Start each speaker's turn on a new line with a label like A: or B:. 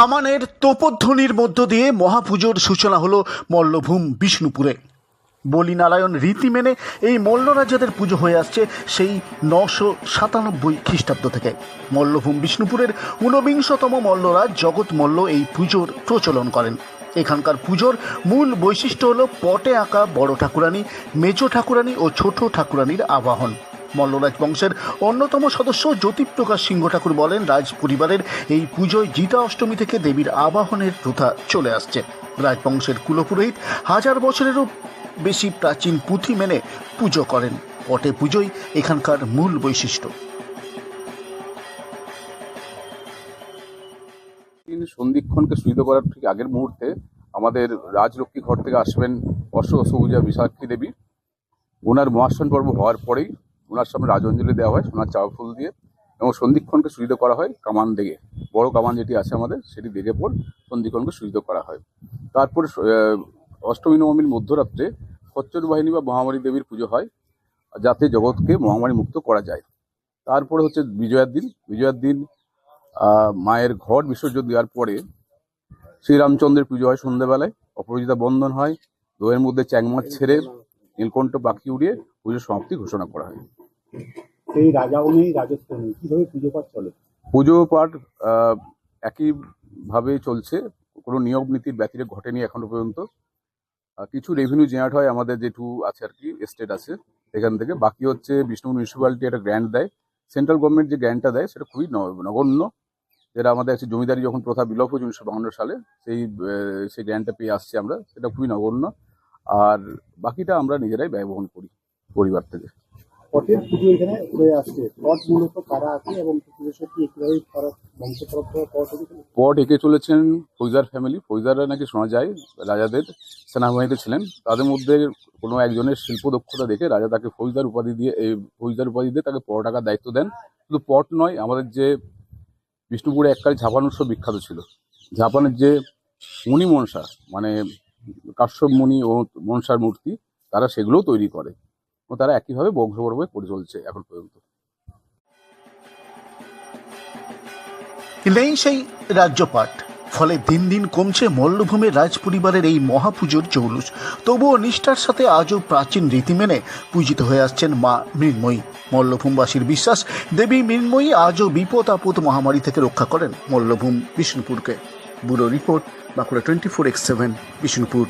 A: কামানের তোপধ্বনির মধ্য দিয়ে মহাপুজোর সূচনা হলো মল্লভূম বিষ্ণুপুরে। বলিনারায়ণ রীতি মেনে এই মল্লরাজাদের পুজো হয়ে আসছে সেই নশো সাতানব্বই খ্রিস্টাব্দ থেকে। মল্লভূম বিষ্ণুপুরের ঊনবিংশতম মল্লরাজ জগৎ মল্ল এই পুজোর প্রচলন করেন। এখানকার পুজোর মূল বৈশিষ্ট্য হলো পটে আঁকা বড় ঠাকুরানী, মেজো ঠাকুরানী ও ছোট ঠাকুরানীর আবাহন। মল্লরাজ বংশের অন্যতম সদস্য জ্যোতিপ্রকাশ সিংহ ঠাকুর বলেন রাজ পরিবারের এই পুজোয় জিতা অষ্টমী থেকে দেবীর আবাহনের প্রথা চলে আসছে। রাজবংশের কুলপুরোহিত হাজার বছরেরও বেশি প্রাচীন পুঁথি মেনে পুজো করেন। পটে পুজোই এখানকার মূল বৈশিষ্ট্য।
B: সন্ধিক্ষণকে সুবিধা করার ঠিক আগের মুহূর্তে আমাদের রাজলক্ষ্মী ঘর থেকে আসবেন অশ্ব সবুজা বিশাক্ষী দেবী। ওনার মহাস্থান পর্ব হওয়ার পরেই ওনার সামনে রাজঅঞ্জলি দেওয়া হয়, সোনার চাওয়া ফুল দিয়ে এবং সন্ধিক্ষণকে সুবিধা করা হয় কামান দেখে। বড় কামান যেটি আছে আমাদের, সেটি দেখে পর সন্ধিক্ষণকে সুবিধা করা হয়। তারপরে অষ্টমী, নবমীর মধ্যরাত্রে খচ্চর বাহিনী বা মহামারী দেবীর পুজো হয়, যাতে জগৎকে মহামারী মুক্ত করা যায়। তারপরে হচ্ছে বিজয়ার দিন। বিজয়ার দিন মায়ের ঘট বিসর্জন দেওয়ার পরে শ্রীরামচন্দ্রের পুজো হয় সন্ধ্যেবেলায়, অপরাজিতা বন্ধন হয়, দোয়ের মধ্যে চ্যাংমাছ ছেড়ে নীলকণ্ঠ পাখি উড়িয়ে পুজোর সমাপ্তি ঘোষণা করা হয়।
C: সেই রাজা অনুযায়ী রাজস্ব অনুযায়ী কীভাবে পুজো পাঠ চলে?
B: পুজো পাঠ একইভাবে চলছে। কোনো নিয়ম নীতির ব্যতিরেক ঘটেনি এখনও পর্যন্ত। কিছু রেভিনিউ জেনারেট হয় আমাদের যেটু আছে আর কি এস্টেট আছে এখান থেকে। বাকি হচ্ছে বিষ্ণু মিউনিসিপ্যালিটি একটা গ্র্যান্ট দেয়। সেন্ট্রাল গভর্নমেন্ট যে গ্র্যান্টটা দেয়, সেটা খুবই নগণ্য। যেটা আমাদের একটা জমিদারি যখন প্রথা বিলোপ হয়েছে উনিশশো বাহান্ন সালে, সেই সেই গ্র্যান্টটা পেয়ে আসছি আমরা। সেটা খুবই নগণ্য। আর বাকিটা আমরা নিজেরাই ব্যয়বহন করি পরিবার থেকে
C: পটের পুজো এখানে হয়ে আসছে। পট মূলত কারা আছে এবং কীভাবে
B: পট এঁকে চলেছেন ফৌজার ফ্যামিলি ফৌজাররা নাকি শোনা যায়, রাজাদের সেনাবাহিনীতে ছিলেন। তাদের মধ্যে কোনো একজনের শিল্প দক্ষতা দেখে রাজা তাকে ফৌজদার উপাধি দিয়ে, এই ফৌজদার উপাধি দিয়ে তাকে পট আঁকার দায়িত্ব দেন। শুধু পট নয়, আমাদের যে বিষ্ণুপুরে এককালে ঝাপান উৎসব বিখ্যাত ছিল। ঝাপানের যে মুনি মনসা মানে কাশ্যপ মুনি ও মনসার মূর্তি, তারা সেগুলোও তৈরি করে। ও তারা একইভাবে বংশপর্বে করে চলছে এখন পর্যন্ত।
A: নেই সেই রাজ্যপাট, ফলে দিন দিন কমছে মল্লভূমের রাজ পরিবারের এই মহাপুজোর জৌলুস। তবুও নিষ্ঠার সাথে আজও প্রাচীন রীতি মেনে পূজিত হয়ে আসছেন মা মৃন্ময়ী। মল্লভূমবাসীর বিশ্বাস, দেবী মৃন্ময়ী আজও বিপদ আপদ মহামারী থেকে রক্ষা করেন Mallabhum বিষ্ণুপুরকে। Bureau report, Bankura twenty four x seven, Bishnupur.